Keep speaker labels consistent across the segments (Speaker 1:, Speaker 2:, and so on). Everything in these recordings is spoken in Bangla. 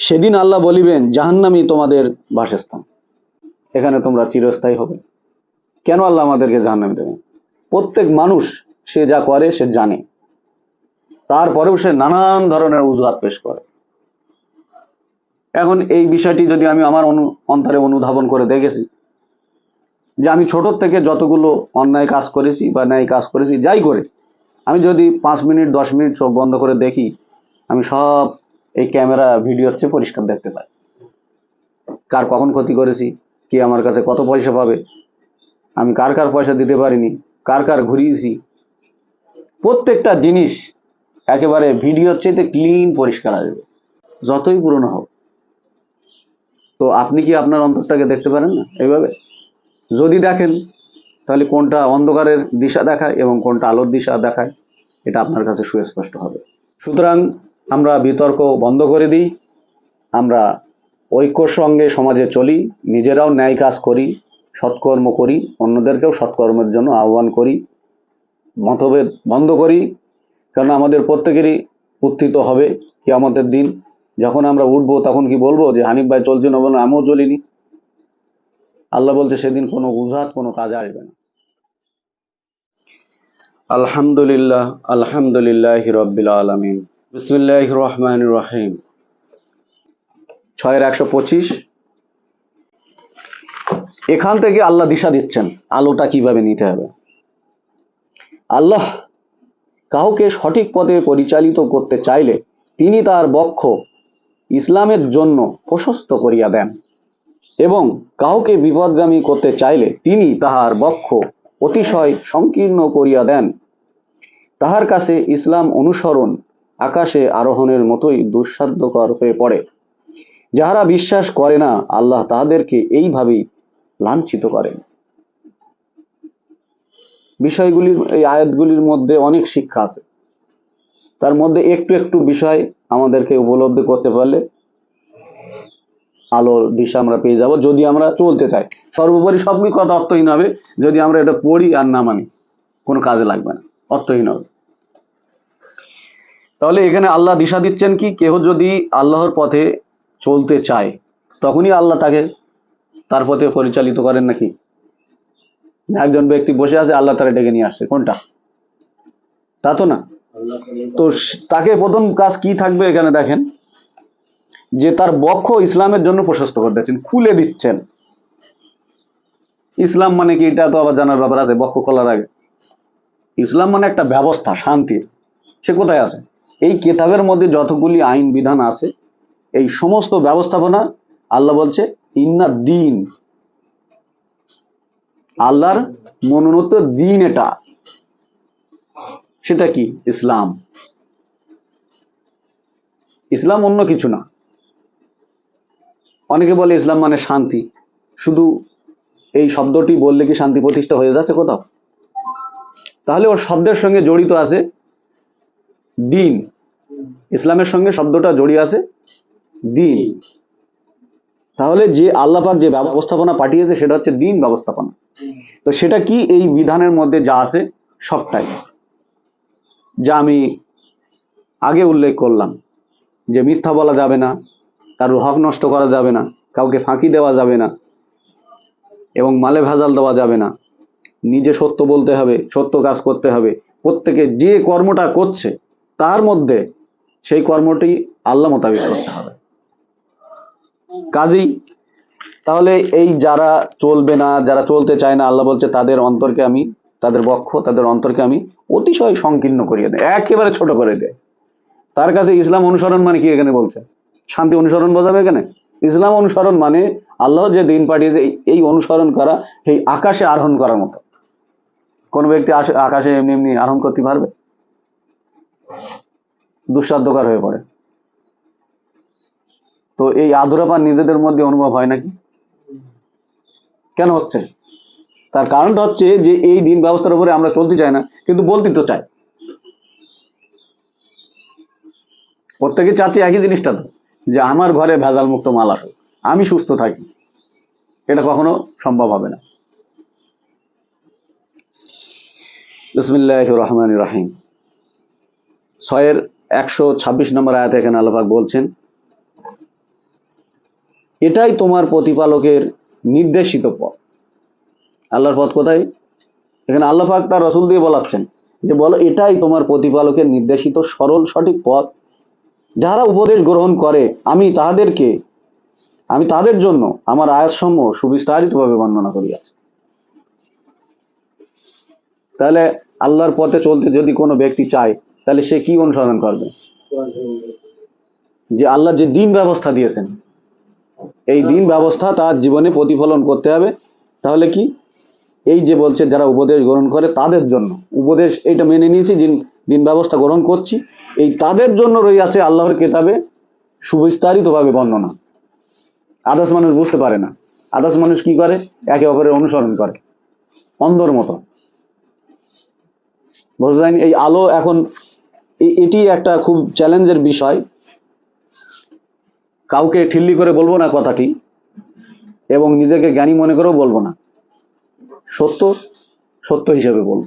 Speaker 1: সেদিন আল্লাহ বলিবেন, জাহান্নামই তোমাদের বাসস্থান। এখানে তোমরা চিরস্থায়ী হবে। কেন আল্লাহ আমাদেরকে জাহান্নামে দেবেন? প্রত্যেক মানুষ, সে যা করে, সে জানে। তারপরেও সে নানান ধরনের অজুহাত পেশ করে। এখন এই বিষয়টি যদি আমি আমার অনু, অন্তরে অনুধাবন করে দেখেছি, যে আমি ছোটোর থেকে যতগুলো অন্যায় কাজ করেছি বা ন্যায় কাজ করেছি, যাই করে, আমি যদি পাঁচ মিনিট, দশ মিনিট চোখ বন্ধ করে দেখি, আমি সব এই ক্যামেরা ভিডিওর চেয়ে পরিষ্কার দেখতে পায়। কার কখন ক্ষতি করেছি, কে আমার কাছে কত পয়সা পাবে, আমি কার কার পয়সা দিতে পারিনি, কার কার ঘুরিয়েছি। প্রত্যেকটা জিনিস একেবারে ভিডিওর চাইতে ক্লিন পরিষ্কার আসবে যতই পুরনো হোক। তো আপনি কি আপনার অন্তরটাকে দেখতে পারেন না এইভাবে? যদি দেখেন, তাহলে কোনটা অন্ধকারের দিশা দেখায় এবং কোনটা আলোর দিশা দেখায়, এটা আপনার কাছে সুস্পষ্ট হবে। সুতরাং আমরা বিতর্ক বন্ধ করে দিই, আমরা ঐক্যর সঙ্গে সমাজে চলি, নিজেরাও ন্যায় কাজ করি, সৎকর্ম করি, অন্যদেরকেও সৎকর্মের জন্য আহ্বান করি, মতভেদ বন্ধ করি কারণ আমাদের প্রত্যেকেরই উত্থিত হবে কি আমাদের দিন। যখন আমরা উঠবো তখন কি বলব যে, হানিফ ভাই চলছে না বলে আমিও চলিনি আল্লাহ বলছে, সেদিন কোনো উজাত, কোনো কাজে আসবে না আলহামদুলিল্লাহ আলহামদুলিল্লাহ রব্বিল আলমিন। বিসমিল্লাহ রহমান রহিম ছয়ের একশো পঁচিশ। এখান থেকে আল্লাহ দিশা দিচ্ছেন, আলোটা কীভাবে নিতে হবে। আল্লাহ কাউকে সঠিক পথে পরিচালিত করতে চাইলে তিনি তার বক্ষ ইসলামের জন্য প্রশস্ত করিয়া দেন এবং কাউকে বিপদগামী করতে চাইলে তিনি তাহার বক্ষ অতিশয় সংকীর্ণ করিয়া দেন। তাহার কাছে ইসলাম অনুসরণ আকাশে আরোহণের মতোই দুঃসাধ্যকর হয়ে পড়ে। যাহারা বিশ্বাস করে না, আল্লাহ তাহাদেরকে এইভাবেই লাঞ্ছিত করেন। বিষয়গুলির, এই আয়াতগুলির মধ্যে অনেক শিক্ষা আছে। তার মধ্যে একটু একটু বিষয় আমাদেরকে উপলব্ধি করতে পারলে আলোর দিশা আমরা পেয়ে যাব, যদি আমরা চলতে চাই। সর্বোপরি সবই কথা অর্থহীন হবে, যদি আমরা এটা পড়ি আর না মানি, কোনো কাজে লাগবে না, অর্থহীন হবে। তাহলে এখানে আল্লাহ দিশা দিচ্ছেন কি? কেহ যদি আল্লাহর পথে চলতে চায়, তখনই আল্লাহ তাকে তার পথে পরিচালিত করেন নাকি? একজন ব্যক্তি বসে আছে, আল্লাহ তারা ডেকে নিয়ে আসছে। কোনটা? তা তো না। তো তাকে প্রথম কাজ কি থাকবে এখানে দেখেন? যে তার বক্ষ ইসলামের জন্য প্রশস্ত করে দিচ্ছেন, খুলে দিচ্ছেন। ইসলাম মানে কি? এটা তো আবার জানার ব্যাপার আছে, বক্ষ খোলার আগে। ইসলাম মানে একটা ব্যবস্থা শান্তির সে কোথায় আছে? এই কেতাবের মধ্যে যতগুলি আইন বিধান আছে, এই সমস্ত ব্যবস্থাপনা আল্লাহ বলছে, ইন্না দিন আল্লাহর মনোনীত দিন এটা। সেটা কি? ইসলাম। ইসলাম অন্য কিছু না। অনেকে বলে ইসলাম মানে শান্তি। শুধু এই শব্দটি বললে কি শান্তি প্রতিষ্ঠা হয়ে যাচ্ছে কোথাও? তাহলে ওর শব্দের সঙ্গে জড়িত আছে দিন। ইসলামের সঙ্গে শব্দটা জড়িয়ে আছে দিন। তাহলে যে আল্লাপাক যে ব্যবস্থাপনা পাঠিয়েছে, সেটা হচ্ছে দিন ব্যবস্থাপনা। তো সেটা কি এই বিধানের মধ্যে যা আছে, সবটাই? যা আমি আগে উল্লেখ করলাম। যে মিথ্যা বলা যাবে না, কারোর হক নষ্ট করা যাবে না, কাউকে ফাঁকি দেওয়া যাবে না, এবং মালে ভেজাল দেওয়া যাবে না। নিজে সত্য বলতে হবে, সত্য কাজ করতে হবে। প্রত্যেকে যে কর্মটা করছে তার মধ্যে সেই কর্মটি আল্লাহ মোতাবেক করতে হবে। কাজেই তাহলে এই যারা চলবে না, যারা চলতে চায় না, আল্লাহ বলছে তাদের অন্তরকে আমি, তাদের বক্ষ তাদের অন্তরকে আমি অতিশয় সংকীর্ণ করিয়ে দেয়, একেবারে ছোট করে দেয়। তার কাছে ইসলাম অনুসরণ মানে কি এখানে বলছে? শান্তি অনুসরণ বোঝাবে এখানে? ইসলাম অনুসরণ মানে আল্লাহ যে দিন পাঠিয়েছে, এই- অনুসরণ করা, এই আকাশে আরোহণ করার মতো। কোন ব্যক্তি আকাশে এমনি এমনি আরোহণ করতে পারবে? দুঃসাধ্যকর হয়ে পড়ে। তো এই আধুরাপান নিজেদের মধ্যে অনুভব হয় নাকি? কেন হচ্ছে? তার কারণটা হচ্ছে যে এই দিন ব্যবস্থার উপরে আমরা চলতে চাই না, কিন্তু বলতে তো চাই। প্রত্যেকে চাচ্ছি একই জিনিসটা তো, যে আমার ঘরে ভেজাল মুক্ত মাল আসুক, আমি সুস্থ থাকি। এটা কখনো সম্ভব হবে না। বিসমিল্লাহ রহমান রাহিম। ছয়ের একশো ছাব্বিশ নম্বর আয়াতে এখানে আল্লাপাক বলছেন, এটাই তোমার প্রতিপালকের নির্দেশিত পথ। আল্লাহর পথ কোথায়? এখানে আল্লাহ পাক তার রসুল দিয়ে বলাচ্ছেন যে, বলো, এটাই তোমার প্রতিপালকের নির্দেশিত সরল সঠিক পথ। যারা উপদেশ গ্রহণ করে, আমি তাহাদেরকে, আমি তাদের জন্য আমার আয়াতসমূহ সুবিস্তারিতভাবে বর্ণনা করিয়াছি। তাহলে আল্লাহর পথে চলতে যদি কোনো ব্যক্তি চায় তাহলে সে কি অনুসরণ করবে? যে আল্লাহ যে দিন ব্যবস্থা দিয়েছেন, এই দিন ব্যবস্থা তার জীবনে প্রতিফলন করতে হবে। তাহলে কি? এই যে বলছে যারা উপদেশ গ্রহণ করে তাদের জন্য। উপদেশ এইটা মেনে নিয়েছি, দিন দিন ব্যবস্থা গ্রহণ করছি। এই তাদের জন্য রয়ে আছে আল্লাহর কেতাবে সুবিস্তারিতভাবে বর্ণনা। আদার্স মানুষ বুঝতে পারে না। আদার্স মানুষ কি করে? একে অপরের অনুসরণ করে। অন্ধর মতো। বোঝা যায়নি এই আলো এখন এটি একটা খুব চ্যালেঞ্জের বিষয়। কাউকে ঠিল্লি করে বলব না কথাটি, এবং নিজেকে জ্ঞানী মনে করেও বলব না। সত্য সত্য হিসেবে বলব।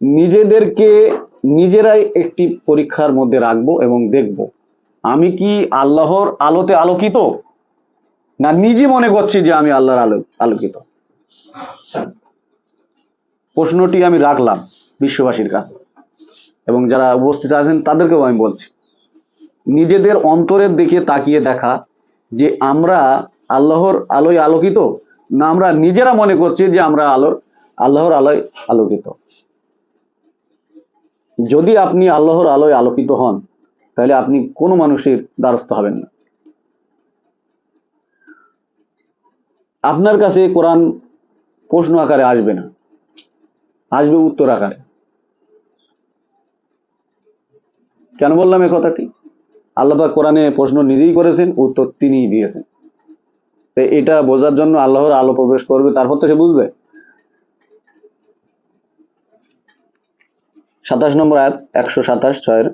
Speaker 1: নিজেদেরকে নিজেরাই একটি পরীক্ষার মধ্যে রাখব এবং দেখব, আমি কি আল্লাহর আলোতে আলোকিত? না নিজে মনে করছি যে আমি আল্লাহর আলো আলোকিত? প্রশ্নটি আমি রাখলাম বিশ্ববাসীর কাছে। এবং যারা উপস্থিত আছেন, তাদেরকেও আমি বলছি, নিজেদের অন্তরের দিকে তাকিয়ে দেখা যে আমরা আল্লাহর আলোয় আলোকিত, না আমরা নিজেরা মনে করছি যে আমরা আলোর, আল্লাহর আলোয় আলোকিত। যদি আপনি আল্লাহর আলোয় আলোকিত হন, তাহলে আপনি কোনো মানুষের দ্বারস্থ হবেন না। আপনার কাছে কোরআন প্রশ্ন আকারে আসবে না, আসবে উত্তর আকারে। কেন বললাম এই কথাটি? আল্লাহ কোরআনে প্রশ্ন নিজেই করেছেন, উত্তর তিনিই দিয়েছেন। এটা বোঝার জন্য আল্লাহর আলো প্রবেশ করবে, তারপর তো সে বুঝবে। সাতাশ নম্বর আয়াত, একশো সাতাশ ছয়ের।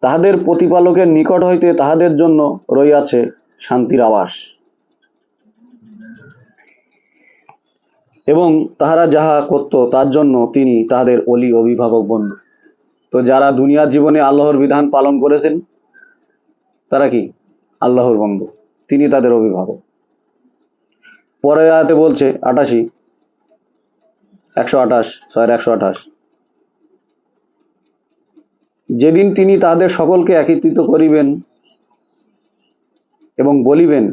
Speaker 1: তাহাদের প্রতিপালকের নিকট হইতে তাহাদের জন্য রইয়াছে শান্তির আবাস। এবং তাহারা যাহা করত, তার জন্য তিনি তাহাদের অলি অভিভাবক বন্ধু। তো যারা দুনিয়ার জীবনে আল্লাহর বিধান পালন করেছেন, তারা কি? আল্লাহর বন্ধু। তিনি তাদের অভিভাবক। পরে আয়াতে বলছে, আটাশি, একশো আঠাশ একশো আঠাশ যেদিন তিনি তাদের সকলকে একত্রিত করিবেন এবং বলিবেন,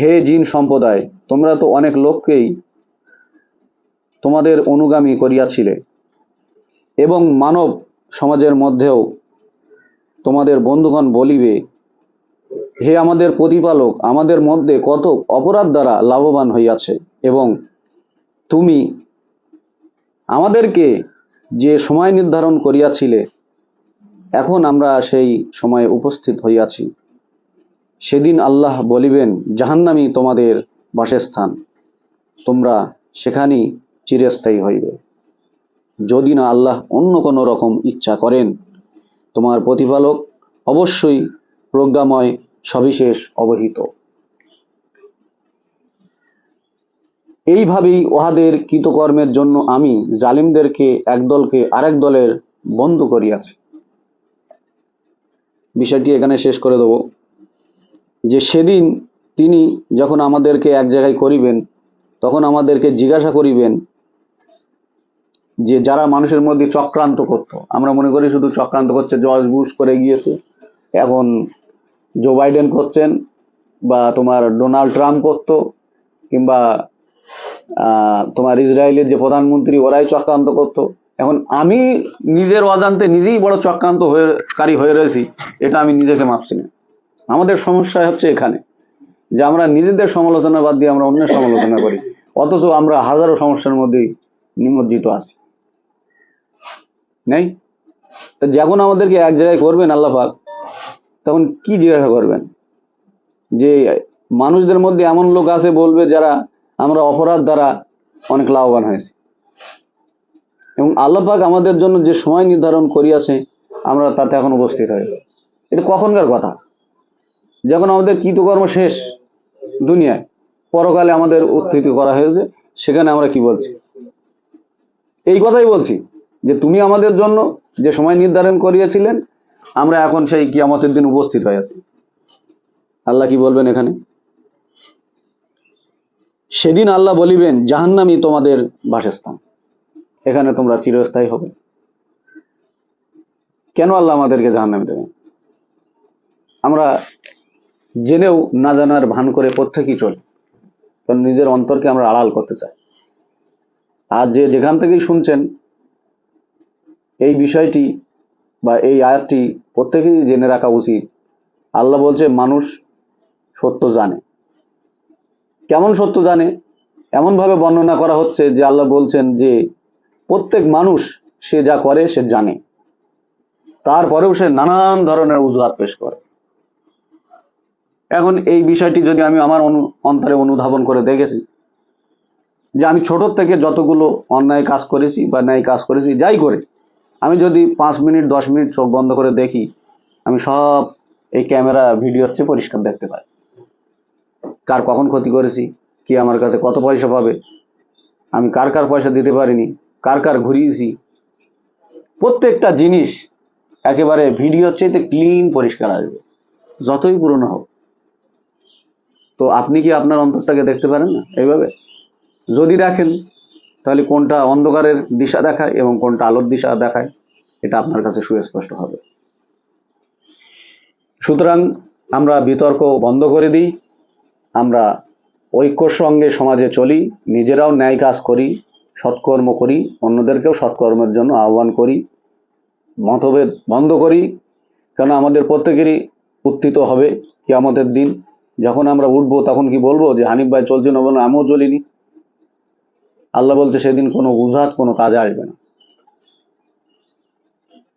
Speaker 1: হে জিন সম্প্রদায়, তোমরা তো অনেক লোককেই তোমাদের অনুগামী করিয়াছিলে এবং মানব সমাজের মধ্যেও তোমাদের বন্ধুগণ বলিবে, হে আমাদের প্রতিপালক, আমাদের মধ্যে কত অপরাধ দ্বারা লাভবান হইয়াছে এবং তুমি আমাদেরকে যে সময় নির্ধারণ করিয়াছিলে, এখন আমরা সেই সময়ে উপস্থিত হইয়াছি। সেদিন আল্লাহ বলিবেন জাহান্নামই তোমাদের বাসস্থান, তোমরা সেখানেই চিরস্থায়ী হইবে। যদি না আল্লাহ অন্য কোনো রকম ইচ্ছা করেন, তোমার প্রতিপালক অবশ্যই প্রজ্ঞাময়, সবিশেষ, অবহিত। এইভাবেই উহাদের কৃতকর্মের জন্য আমি জালিমদেরকে একদলকে আরেক দলের বন্ধ করিয়াছি। বিষয়টি এখানে শেষ করে দেব। যে সেদিন তিনি যখন আমাদেরকে এক জায়গায় করিবেন, তখন আমাদেরকে জিজ্ঞাসা করিবেন যে যারা মানুষের মধ্যে চক্রান্ত করত, আমরা মনে করি শুধু চক্রান্ত করছে জর্জ বুশ করে গিয়েছে, এখন জো বাইডেন করছেন বা তোমার ডোনাল্ড ট্রাম্প করতো, কিংবা তোমার ইসরায়েলের যে প্রধানমন্ত্রী, ওরাই চক্রান্ত করতো। এখন আমি নিজের অজান্তে নিজেই বড় চক্রান্ত হয়ে, কারী হয়ে রয়েছি, এটা আমি নিজেকে মাপছি না। আমাদের সমস্যা হচ্ছে এখানে, যে আমরা নিজেদের সমালোচনা বাদ দিয়ে আমরা অন্যের সমালোচনা করি, অথচ আমরা হাজারো সমস্যার মধ্যেই নিমজ্জিত আছি। নেই? তো যখন আমাদেরকে এক জায়গায় করবেন আল্লাহ পাক, তখন কি জিজ্ঞাসা করবেন? যে মানুষদের মধ্যে এমন লোক আছে বলবে যারা আমরা অপরাধ দ্বারা অনেক লাভবান হয়েছি। এবং আল্লাহ পাক আমাদের জন্য যে সময় নির্ধারণ করিয়াছে, আমরা তাতে এখন উপস্থিত হয়েছি। এটা কখনকার কথা। যখন আমাদের কৃতকর্ম শেষ দুনিয়ায়, পরকালে আমাদের উত্থিত করা হয়েছে, সেখানে আমরা কি বলছি? এই কথাই বলছি। যে তুমি আমাদের জন্য যে সময় নির্ধারণ করিয়েছিলেন, আমরা এখন সেই কিয়ামতের দিন উপস্থিত হয়ে আছি। আল্লাহ কি বলবেন এখানে? সেদিন আল্লাহ বলিবেন, জাহান্নামই তোমাদের বাসস্থান। এখানে তোমরা চিরস্থায়ী হবে। কেন আল্লাহ আমাদেরকে জাহান্নামে দেবেন? আমরা জেনেও না জানার ভান করে প্রত্যেকেই চলি। কারণ নিজের অন্তরকে আমরা আড়াল করতে চাই। আর যে যেখান থেকেই শুনছেন এই বিষয়টি বা এই আয়াতটি প্রত্যেকেই জেনে রাখা উচিত। আল্লাহ বলছে, মানুষ সত্য জানে। কেমন সত্য জানে? এমনভাবে বর্ণনা করা হচ্ছে যে আল্লাহ বলছেন যে, প্রত্যেক মানুষ সে যা করে, সে জানে। তারপরেও সে নানান ধরনের অজুহাত পেশ করে। এখন এই বিষয়টি যদি আমি আমার অনু- অন্তরে অনুধাবন করে দেখেছি, যে আমি ছোট থেকে যতগুলো অন্যায় কাজ করেছি বা ন্যায় কাজ করেছি, যাই করে আমি যদি পাঁচ মিনিট, দশ মিনিট চোখ বন্ধ করে দেখি, আমি সব এই ক্যামেরা ভিডিওর চেয়ে পরিষ্কার দেখতে পাই। কার কখন ক্ষতি করেছি, কি আমার কাছে কত পয়সা পাবে, আমি কার কার পয়সা দিতে পারিনি, কার কার ঘুরিয়েছি। প্রত্যেকটা জিনিস একেবারে ভিডিওর চাইতে ক্লিন পরিষ্কার আসবে, যতই পুরনো হোক। তো আপনি কি আপনার অন্তরটাকে দেখতে পারেন না এইভাবে? যদি দেখেন তাহলে কোনটা অন্ধকারের দিশা দেখায় এবং কোনটা আলোর দিশা দেখায়, এটা আপনার কাছে সুস্পষ্ট হবে। সুতরাং আমরা বিতর্ক বন্ধ করে দিই, আমরা ঐক্যর সঙ্গে সমাজে চলি, নিজেরাও ন্যায় কাজ করি, সৎকর্ম করি, অন্যদেরকেও সৎকর্মের জন্য আহ্বান করি, মতভেদ বন্ধ করি কেন আমাদের প্রত্যেকেরই উত্থিত হবে কি আমাদের দিন। যখন আমরা উঠবো তখন কি বলব যে, হানিফ ভাই চলছে না বলে আমিও চলিনি। আল্লাহ বলছে সেদিন কোনো উজাত, কোনো কাজে আসবে না।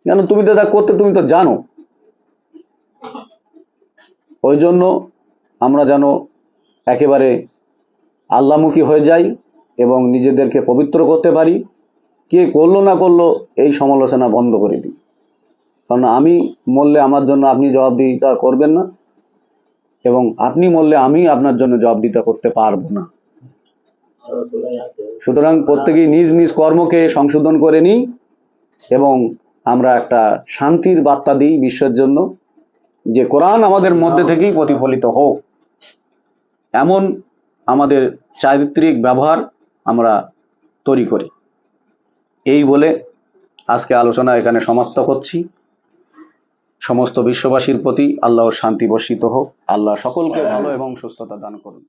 Speaker 1: কেন? তুমি তো যা করতে, তুমি তো জানো। ওই জন্য আমরা যেন একেবারে আল্লামুখী হয়ে যাই এবং নিজেদেরকে পবিত্র করতে পারি। কে করল না করল এই সমালোচনা বন্ধ করে দিই। কারণ আমি মরলে আমার জন্য আপনি জবাবদিহিতা করবেন না এবং আপনি মরলে আমি আপনার জন্য জবাবদিহিতা করতে পারব না। সুতরাং প্রত্যেকেই নিজ নিজ কর্মকে সংশোধন করে নিই এবং আমরা একটা শান্তির বার্তা দিই বিশ্বের জন্য যে কোরআন আমাদের মধ্যে থেকেই প্রতিফলিত হোক। এমন আমাদের চারিত্রিক ব্যবহার আমরা তৈরি করি। এই বলে আজকে আলোচনা এখানে সমাপ্ত করছি। সমস্ত বিশ্ববাসীর প্রতি আল্লাহর শান্তি বর্ষিত হোক। আল্লাহ সকলকে ভালো এবং সুস্থতা দান করুন।